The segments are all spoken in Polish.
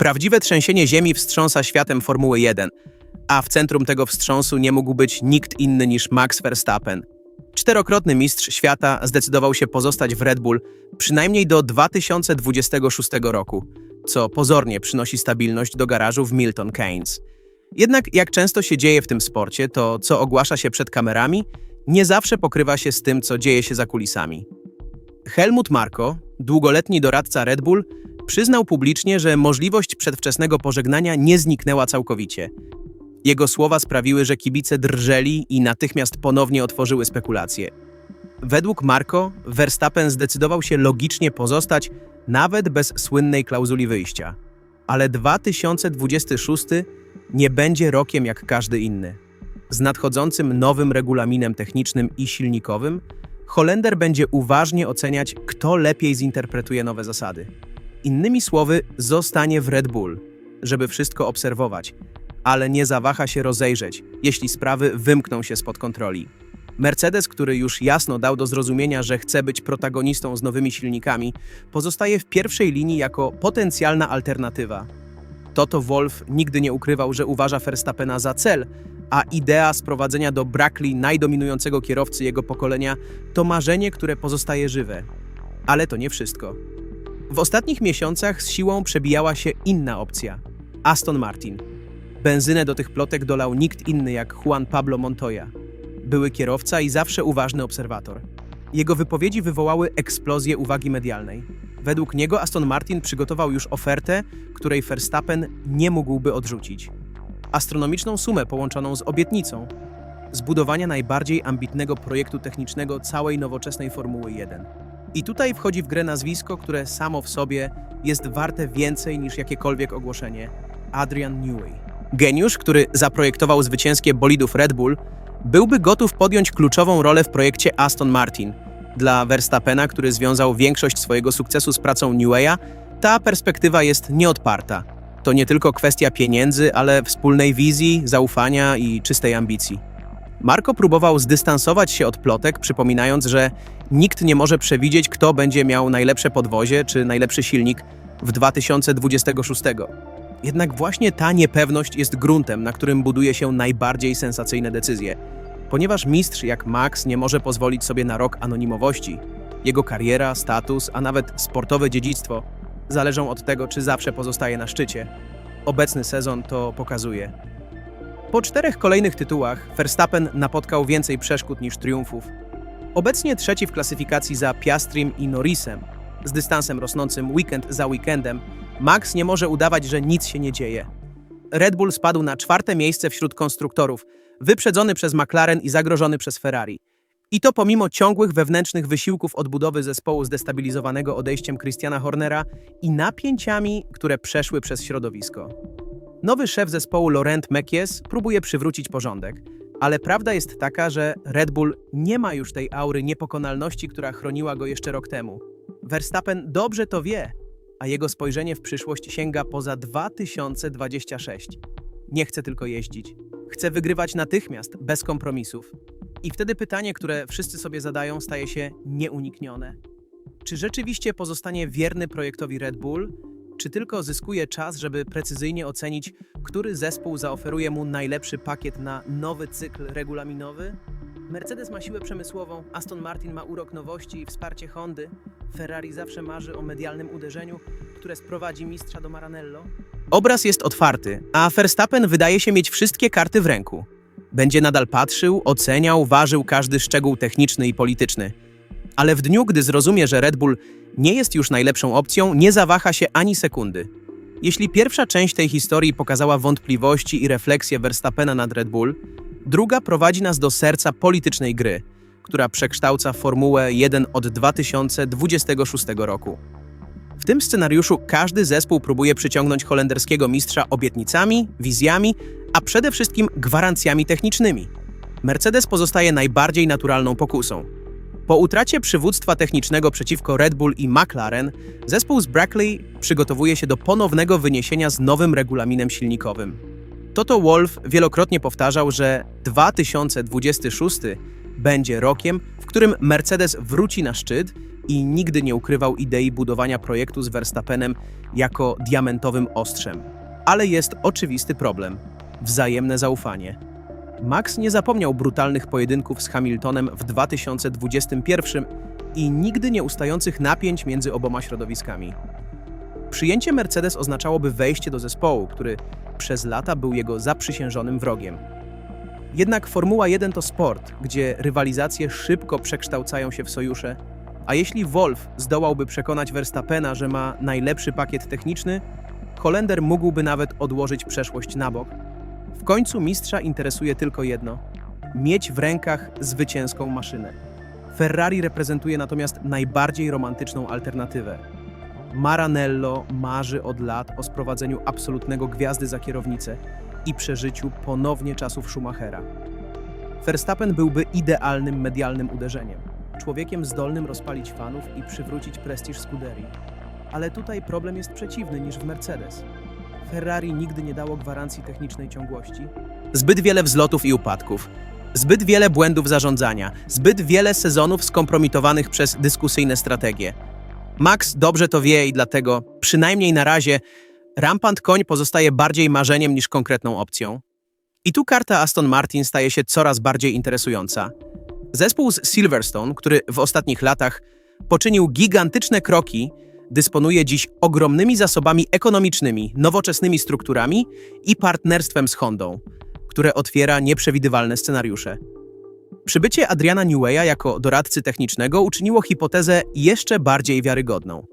Prawdziwe trzęsienie ziemi wstrząsa światem Formuły 1, a w centrum tego wstrząsu nie mógł być nikt inny niż Max Verstappen. Czterokrotny mistrz świata zdecydował się pozostać w Red Bull przynajmniej do 2026 roku, co pozornie przynosi stabilność do garażu w Milton Keynes. Jednak jak często się dzieje w tym sporcie, to co ogłasza się przed kamerami, nie zawsze pokrywa się z tym, co dzieje się za kulisami. Helmut Marko, długoletni doradca Red Bull, przyznał publicznie, że możliwość przedwczesnego pożegnania nie zniknęła całkowicie. Jego słowa sprawiły, że kibice drżeli i natychmiast ponownie otworzyły spekulacje. Według Marko, Verstappen zdecydował się logicznie pozostać, nawet bez słynnej klauzuli wyjścia. Ale 2026 nie będzie rokiem jak każdy inny. Z nadchodzącym nowym regulaminem technicznym i silnikowym, Holender będzie uważnie oceniać, kto lepiej zinterpretuje nowe zasady. Innymi słowy, zostanie w Red Bull, żeby wszystko obserwować, ale nie zawaha się rozejrzeć, jeśli sprawy wymkną się spod kontroli. Mercedes, który już jasno dał do zrozumienia, że chce być protagonistą z nowymi silnikami, pozostaje w pierwszej linii jako potencjalna alternatywa. Toto Wolff nigdy nie ukrywał, że uważa Verstappena za cel, a idea sprowadzenia do Brackley najdominującego kierowcy jego pokolenia to marzenie, które pozostaje żywe. Ale to nie wszystko. W ostatnich miesiącach z siłą przebijała się inna opcja Aston Martin. Benzynę do tych plotek dolał nikt inny jak Juan Pablo Montoya. Były kierowca i zawsze uważny obserwator. Jego wypowiedzi wywołały eksplozję uwagi medialnej. Według niego Aston Martin przygotował już ofertę, której Verstappen nie mógłby odrzucić. Astronomiczną sumę połączoną z obietnicą zbudowania najbardziej ambitnego projektu technicznego całej nowoczesnej Formuły 1. I tutaj wchodzi w grę nazwisko, które samo w sobie jest warte więcej niż jakiekolwiek ogłoszenie Adrian Newey. Geniusz, który zaprojektował zwycięskie bolidów Red Bull, byłby gotów podjąć kluczową rolę w projekcie Aston Martin. Dla Verstappena, który związał większość swojego sukcesu z pracą Neweya, ta perspektywa jest nieodparta. To nie tylko kwestia pieniędzy, ale wspólnej wizji, zaufania i czystej ambicji. Marko próbował zdystansować się od plotek, przypominając, że nikt nie może przewidzieć, kto będzie miał najlepsze podwozie czy najlepszy silnik w 2026. Jednak właśnie ta niepewność jest gruntem, na którym buduje się najbardziej sensacyjne decyzje. Ponieważ mistrz jak Max nie może pozwolić sobie na rok anonimowości, jego kariera, status, a nawet sportowe dziedzictwo zależą od tego, czy zawsze pozostaje na szczycie. Obecny sezon to pokazuje. Po czterech kolejnych tytułach Verstappen napotkał więcej przeszkód niż triumfów. Obecnie trzeci w klasyfikacji za Piastrim i Norrisem, z dystansem rosnącym weekend za weekendem, Max nie może udawać, że nic się nie dzieje. Red Bull spadł na czwarte miejsce wśród konstruktorów, wyprzedzony przez McLaren i zagrożony przez Ferrari. I to pomimo ciągłych wewnętrznych wysiłków odbudowy zespołu zdestabilizowanego odejściem Christiana Hornera i napięciami, które przeszły przez środowisko. Nowy szef zespołu Laurent Mekies próbuje przywrócić porządek, ale prawda jest taka, że Red Bull nie ma już tej aury niepokonalności, która chroniła go jeszcze rok temu. Verstappen dobrze to wie, a jego spojrzenie w przyszłość sięga poza 2026. Nie chce tylko jeździć. Chce wygrywać natychmiast, bez kompromisów. I wtedy pytanie, które wszyscy sobie zadają, staje się nieuniknione. Czy rzeczywiście pozostanie wierny projektowi Red Bull, czy tylko zyskuje czas, żeby precyzyjnie ocenić, który zespół zaoferuje mu najlepszy pakiet na nowy cykl regulaminowy? Mercedes ma siłę przemysłową, Aston Martin ma urok nowości i wsparcie Hondy, Ferrari zawsze marzy o medialnym uderzeniu, które sprowadzi mistrza do Maranello. Obraz jest otwarty, a Verstappen wydaje się mieć wszystkie karty w ręku. Będzie nadal patrzył, oceniał, ważył każdy szczegół techniczny i polityczny. Ale w dniu, gdy zrozumie, że Red Bull nie jest już najlepszą opcją, nie zawaha się ani sekundy. Jeśli pierwsza część tej historii pokazała wątpliwości i refleksje Verstappena nad Red Bull, druga prowadzi nas do serca politycznej gry, która przekształca Formułę 1 od 2026 roku. W tym scenariuszu każdy zespół próbuje przyciągnąć holenderskiego mistrza obietnicami, wizjami, a przede wszystkim gwarancjami technicznymi. Mercedes pozostaje najbardziej naturalną pokusą. Po utracie przywództwa technicznego przeciwko Red Bull i McLaren, zespół z Brackley przygotowuje się do ponownego wyniesienia z nowym regulaminem silnikowym. Toto Wolff wielokrotnie powtarzał, że 2026 będzie rokiem, w którym Mercedes wróci na szczyt, i nigdy nie ukrywał idei budowania projektu z Verstappenem jako diamentowym ostrzem. Ale jest oczywisty problem wzajemne zaufanie. Max nie zapomniał brutalnych pojedynków z Hamiltonem w 2021 i nigdy nieustających napięć między oboma środowiskami. Przyjęcie Mercedes oznaczałoby wejście do zespołu, który przez lata był jego zaprzysiężonym wrogiem. Jednak Formuła 1 to sport, gdzie rywalizacje szybko przekształcają się w sojusze, a jeśli Wolf zdołałby przekonać Verstappena, że ma najlepszy pakiet techniczny, Holender mógłby nawet odłożyć przeszłość na bok. W końcu mistrza interesuje tylko jedno: mieć w rękach zwycięską maszynę. Ferrari reprezentuje natomiast najbardziej romantyczną alternatywę. Maranello marzy od lat o sprowadzeniu absolutnego gwiazdy za kierownicę i przeżyciu ponownie czasów Schumachera. Verstappen byłby idealnym medialnym uderzeniem, człowiekiem zdolnym rozpalić fanów i przywrócić prestiż Scuderii. Ale tutaj problem jest przeciwny niż w Mercedes. Ferrari nigdy nie dało gwarancji technicznej ciągłości. Zbyt wiele wzlotów i upadków, zbyt wiele błędów zarządzania, zbyt wiele sezonów skompromitowanych przez dyskusyjne strategie. Max dobrze to wie i dlatego, przynajmniej na razie, rampant koń pozostaje bardziej marzeniem niż konkretną opcją. I tu karta Aston Martin staje się coraz bardziej interesująca. Zespół z Silverstone, który w ostatnich latach poczynił gigantyczne kroki, dysponuje dziś ogromnymi zasobami ekonomicznymi, nowoczesnymi strukturami i partnerstwem z Hondą, które otwiera nieprzewidywalne scenariusze. Przybycie Adriana Neweya jako doradcy technicznego uczyniło hipotezę jeszcze bardziej wiarygodną.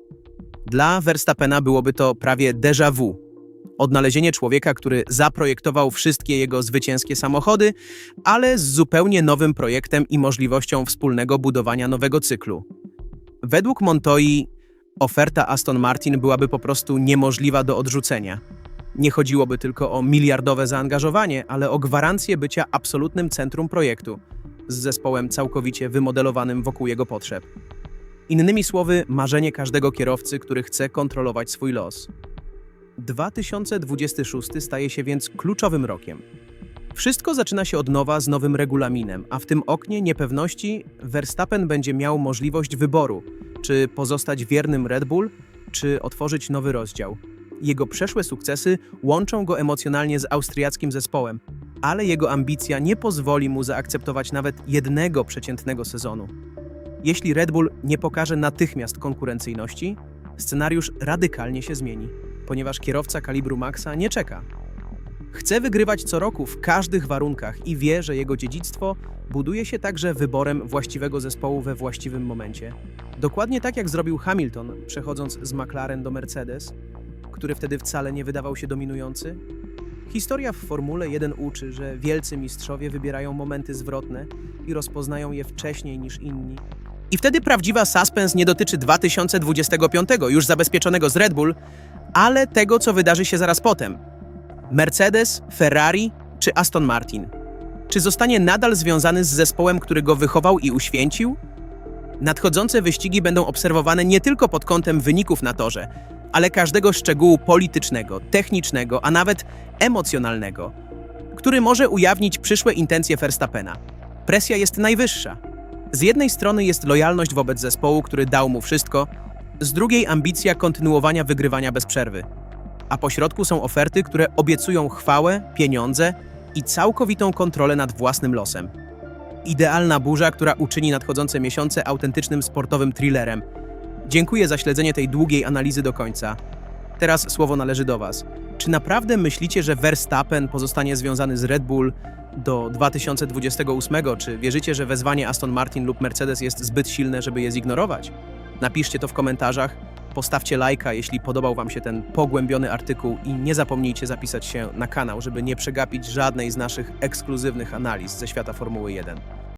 Dla Verstappena byłoby to prawie déjà vu. Odnalezienie człowieka, który zaprojektował wszystkie jego zwycięskie samochody, ale z zupełnie nowym projektem i możliwością wspólnego budowania nowego cyklu. Według Montoi oferta Aston Martin byłaby po prostu niemożliwa do odrzucenia. Nie chodziłoby tylko o miliardowe zaangażowanie, ale o gwarancję bycia absolutnym centrum projektu, z zespołem całkowicie wymodelowanym wokół jego potrzeb. Innymi słowy, marzenie każdego kierowcy, który chce kontrolować swój los. 2026 staje się więc kluczowym rokiem. Wszystko zaczyna się od nowa z nowym regulaminem, a w tym oknie niepewności Verstappen będzie miał możliwość wyboru, czy pozostać wiernym Red Bull, czy otworzyć nowy rozdział. Jego przeszłe sukcesy łączą go emocjonalnie z austriackim zespołem, ale jego ambicja nie pozwoli mu zaakceptować nawet jednego przeciętnego sezonu. Jeśli Red Bull nie pokaże natychmiast konkurencyjności, scenariusz radykalnie się zmieni, ponieważ kierowca kalibru Maxa nie czeka. Chce wygrywać co roku w każdych warunkach i wie, że jego dziedzictwo buduje się także wyborem właściwego zespołu we właściwym momencie. Dokładnie tak jak zrobił Hamilton, przechodząc z McLaren do Mercedes, który wtedy wcale nie wydawał się dominujący. Historia w Formule 1 uczy, że wielcy mistrzowie wybierają momenty zwrotne i rozpoznają je wcześniej niż inni. I wtedy prawdziwa suspens nie dotyczy 2025, już zabezpieczonego z Red Bull, ale tego, co wydarzy się zaraz potem. Mercedes, Ferrari czy Aston Martin? Czy zostanie nadal związany z zespołem, który go wychował i uświęcił? Nadchodzące wyścigi będą obserwowane nie tylko pod kątem wyników na torze, ale każdego szczegółu politycznego, technicznego, a nawet emocjonalnego, który może ujawnić przyszłe intencje Verstappena. Presja jest najwyższa. Z jednej strony jest lojalność wobec zespołu, który dał mu wszystko, z drugiej ambicja kontynuowania wygrywania bez przerwy. A pośrodku są oferty, które obiecują chwałę, pieniądze i całkowitą kontrolę nad własnym losem. Idealna burza, która uczyni nadchodzące miesiące autentycznym sportowym thrillerem. Dziękuję za śledzenie tej długiej analizy do końca. Teraz słowo należy do Was. Czy naprawdę myślicie, że Verstappen pozostanie związany z Red Bull do 2028, czy wierzycie, że wezwanie Aston Martin lub Mercedes jest zbyt silne, żeby je zignorować? Napiszcie to w komentarzach, postawcie lajka, jeśli podobał Wam się ten pogłębiony artykuł i nie zapomnijcie zapisać się na kanał, żeby nie przegapić żadnej z naszych ekskluzywnych analiz ze świata Formuły 1.